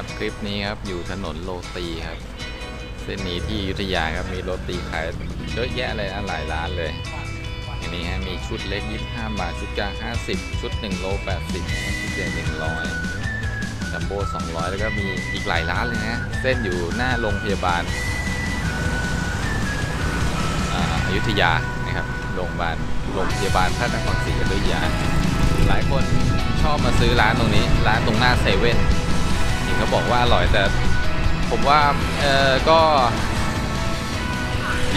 ครับ คลิปนี้ครับอยู่ถนนโรตีครับ เส้นนี้ที่อยุธยาครับมีโรตีขายเยอะแยะเลยหลายร้านเลยอันนี้ฮะมีชุดเล็ก 25 บาท ชุดกลาง 50 ชุด1โล80 ชุดใหญ่100จัมโบ้200 แล้วก็มีอีกหลายร้านเลยนะ เส้นอยู่หน้าโรงพยาบาลอยุธยานะครับโรงพยาบาลโรงพยาบาลพระนครศรีอยุธยา หลายคนชอบมาซื้อร้านตรงนี้ ร้านตรงหน้าเซเว่น นี่เขาบอกว่าอร่อยแต่ผมว่าเออก็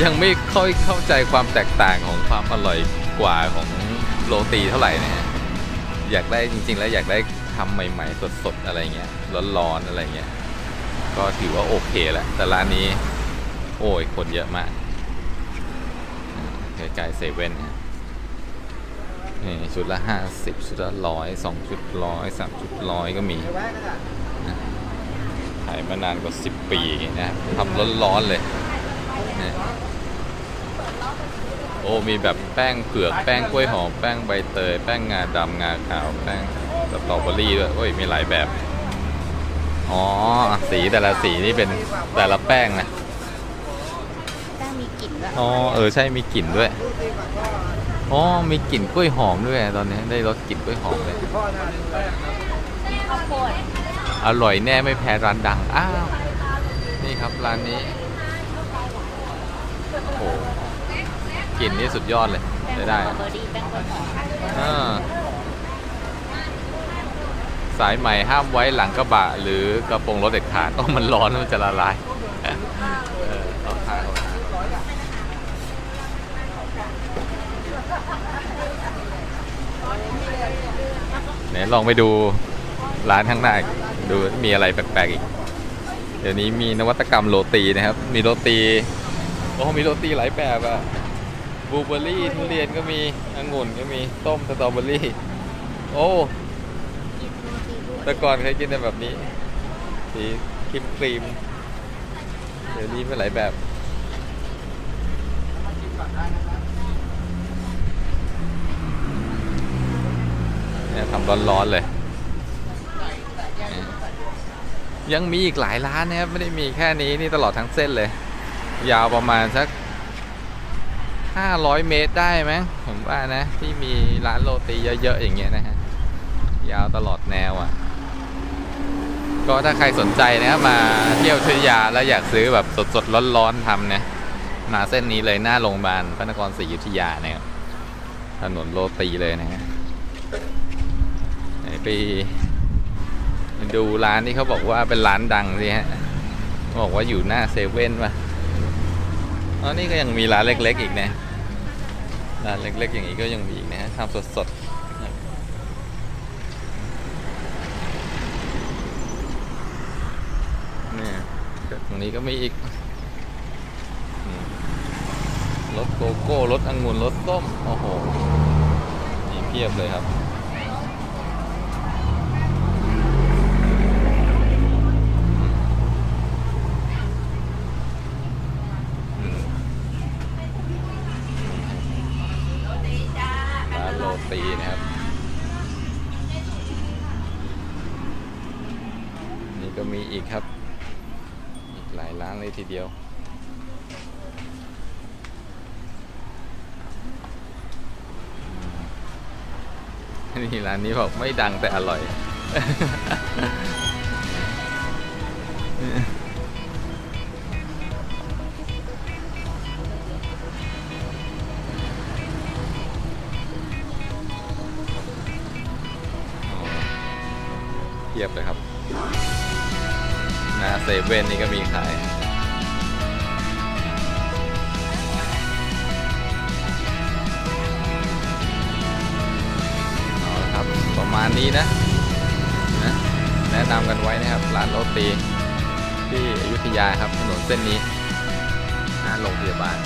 ยังไม่ค่อยเข้าใจความแตกต่างของความอร่อยกว่าของโรตีเท่าไหร่นะฮะอยากได้จริง ๆ แล้วอยากได้ทำใหม่ ๆ สดๆอะไรเงี้ยร้อนๆอะไรเงี้ยก็ถือว่าโอเคแหละแต่ร้านนี้ โอ้ยคนเยอะมากใกล้ๆเซเว่นนะนี่ชุดละ50ชุดละร้อยสองชุดร้อยสามชุดร้อยก็มีขายมานานกว่า 10 ปีนะทำร้อนๆเลยเนี่ยโอ้มีแบบแป้งเผือกแป้งกล้วยหอมแป้งใบเตย แป้งงาดำงาขาวแป้งสตรอเบอรี่ด้วยโอ้ยมีหลายแบบ อ๋อ สีแต่ละสีนี่เป็นแต่ละแป้งนะแป้งมีกลิ่นด้วยอ๋อเออใช่มีกลิ่นด้วยอ๋อมีกลิ่นกล้วยหอมด้วยตอนนี้ได้รสกลิ่นกล้วยหอมเลยข้าวโพด อร่อยแน่ไม่แพ้ร้านดัง อ้าว นี่ครับร้านนี้โอ้โหกลิ่นนี่สุดยอดเลยได้ได้อเบอรี่แป้งกล้วยหอมอ่าสายใหม่ห้ามไว้หลังกระบะ หรือกระโปรงรถเด็ดขาดก็มันร้อนมันจะละลายเอาทางไหนลองไปดูร้านข้างหน้าอีก ดูมีอะไรแปลกๆอีก เดี๋ยวนี้มีนวัตกรรมโรตีนะครับ มีโรตี โอ้มีโรตีหลายแบบอะบลูเบอร์รี่ทุเรียนก็มีองุ่นก็มีต้มสตรอเบอร์รี่ โอ้แต่ก่อนเคยกินแต่แบบนี้สีครีมครีมเดี๋ยวนี้มีหลายแบบเนี่ยทำร้อนๆเลย ยังมีอีกหลายร้านนะครับไม่ได้มีแค่นี้นี่ตลอดทั้งเส้นเลย ยาวประมาณสัก 500 เมตรได้ไหมผมว่านะที่มีร้านโรตีเยอะๆอย่างเงี้ยนะฮะยาวตลอดแนวอะ ก็ถ้าใครสนใจนะครับมาเที่ยวอยุยาแล้วอยากซื้อแบบสดๆร้อนๆทำนะมาเส้นนี้เลยหน้าโรงพยาบาลพระนครศรีอยุธยานะครับถนนโรตีเลยนะฮะไหนไป ดูร้านที่เขาบอกว่าเป็นร้านดังสิฮะบอกว่าอยู่หน้าเซเว่นป่ะอ๋อนี่ก็ยังมีร้านเล็ก ๆ อีกนะร้านเล็ก ๆ อย่างนี้ก็ยังมีอีกนะฮะทำสดๆนี่ตรงนี้ก็มีอีกรสโกโก้รสองุ่นรสส้ม โอ้โห มีเพียบเลยครับ อืมร้านโรตีนะ ครับ นี่ก็มีอีกครับ อีกหลายร้านเลยทีเดียว นี่ร้านนี้บอกไม่ดังแต่อร่อย เทียบเลยครับนาเซเว่นนี่ก็มีขายเอาละครับประมาณนี้นะนะแนะนำกันไว้นะครับร้านโรตีที่อยุธยาครับถนนเส้นนี้หน้าโรงพยาบาล